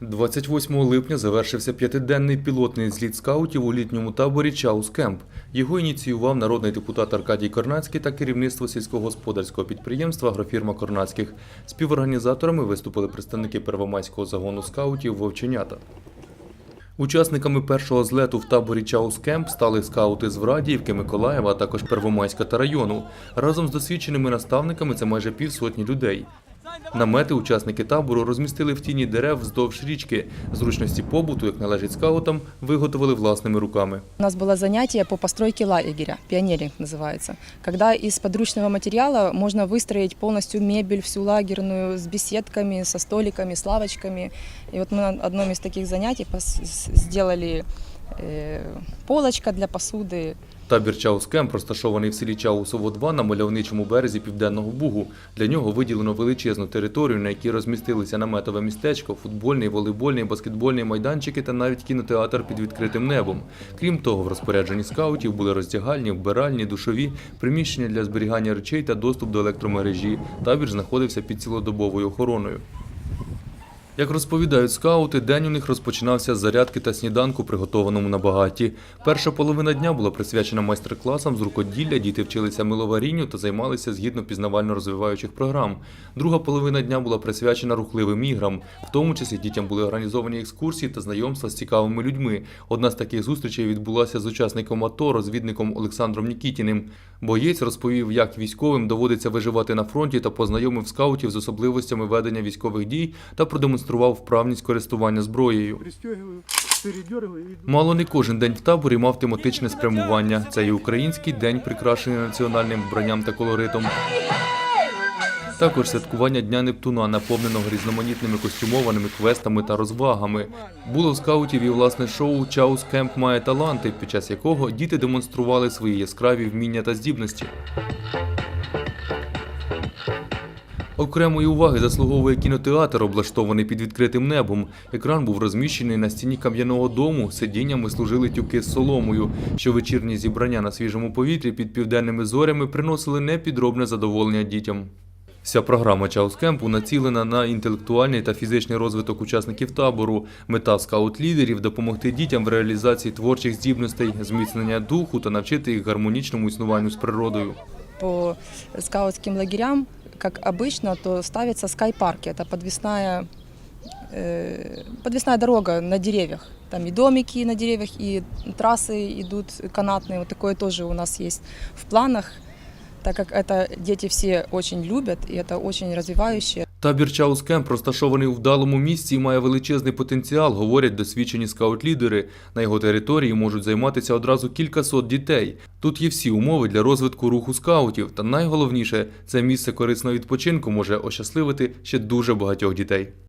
28 липня завершився п'ятиденний пілотний зліт скаутів у літньому таборі Чаус Кемп. Його ініціював народний депутат Аркадій Корнацький та керівництво сільськогосподарського підприємства Агрофірма Корнацьких. Співорганізаторами виступили представники Первомайського загону скаутів Вовченята. Учасниками першого злету в таборі Чаус Кемп стали скаути з Врадіївки, Миколаєва, а також Первомайська та району. Разом з досвідченими наставниками це майже півсотні людей. Намети учасники табору розмістили в тіні дерев вздовж річки. Зручності побуту, як належить скаутам, виготовили власними руками. У нас было занятие по постройке лагеря, пионеринг называется, когда из подручного материала можно выстроить полностью мебель, всю лагерную, с беседками, со столиками, с лавочками. И вот мы на одном из таких занятий пос- с- сделали э, полочка для посуды, Табір Чаус Кемп розташований в селі Чаусово 2 на мальовничому березі Південного Бугу. Для нього виділено величезну територію, на якій розмістилися наметове містечко, футбольний, волейбольний, баскетбольний майданчики та навіть кінотеатр під відкритим небом. Крім того, в розпорядженні скаутів були роздягальні, вбиральні, душові, приміщення для зберігання речей та доступ до електромережі. Табір знаходився під цілодобовою охороною. Як розповідають скаути, день у них розпочинався з зарядки та сніданку, приготованому на багаті. Перша половина дня була присвячена майстер-класам з рукоділля, діти вчилися миловарінню та займалися згідно пізнавально розвиваючих програм. Друга половина дня була присвячена рухливим іграм. В тому числі дітям були організовані екскурсії та знайомства з цікавими людьми. Одна з таких зустрічей відбулася з учасником АТО, розвідником Олександром Нікітіним. Боєць розповів, як військовим доводиться виживати на фронті та познайомив скаутів з особливостями ведення військових дій та продемонстрував вправність користування зброєю. Мало не кожен день в таборі мав тематичне спрямування. Це і український день, прикрашений національним вбранням та колоритом. Також святкування Дня Нептуна, наповненого різноманітними костюмованими квестами та розвагами. Було в скаутів і власне шоу Чаус Кемп має таланти, під час якого діти демонстрували свої яскраві вміння та здібності. Окремої уваги заслуговує кінотеатр, облаштований під відкритим небом. Екран був розміщений на стіні кам'яного дому. Сидіннями служили тюки з соломою. Щовечірні зібрання на свіжому повітрі під південними зорями приносили непідробне задоволення дітям. Вся програма Чаускемпу націлена на інтелектуальний та фізичний розвиток учасників табору. Мета скаут-лідерів допомогти дітям в реалізації творчих здібностей, зміцнення духу та навчити їх гармонічному існуванню з природою. по скаутским лагерям, как обычно, то ставится скай-парки. Это подвесная, э, подвесная дорога на деревьях. Там и домики на деревьях, и трассы идут канатные. Вот такое тоже у нас есть в планах, так как это дети все очень любят, и это очень развивающее. Табір Чаус Кемп розташований у вдалому місці і має величезний потенціал, говорять досвідчені скаут-лідери. На його території можуть займатися одразу кількасот дітей. Тут є всі умови для розвитку руху скаутів, та найголовніше це місце корисного відпочинку може ощасливити ще дуже багатьох дітей.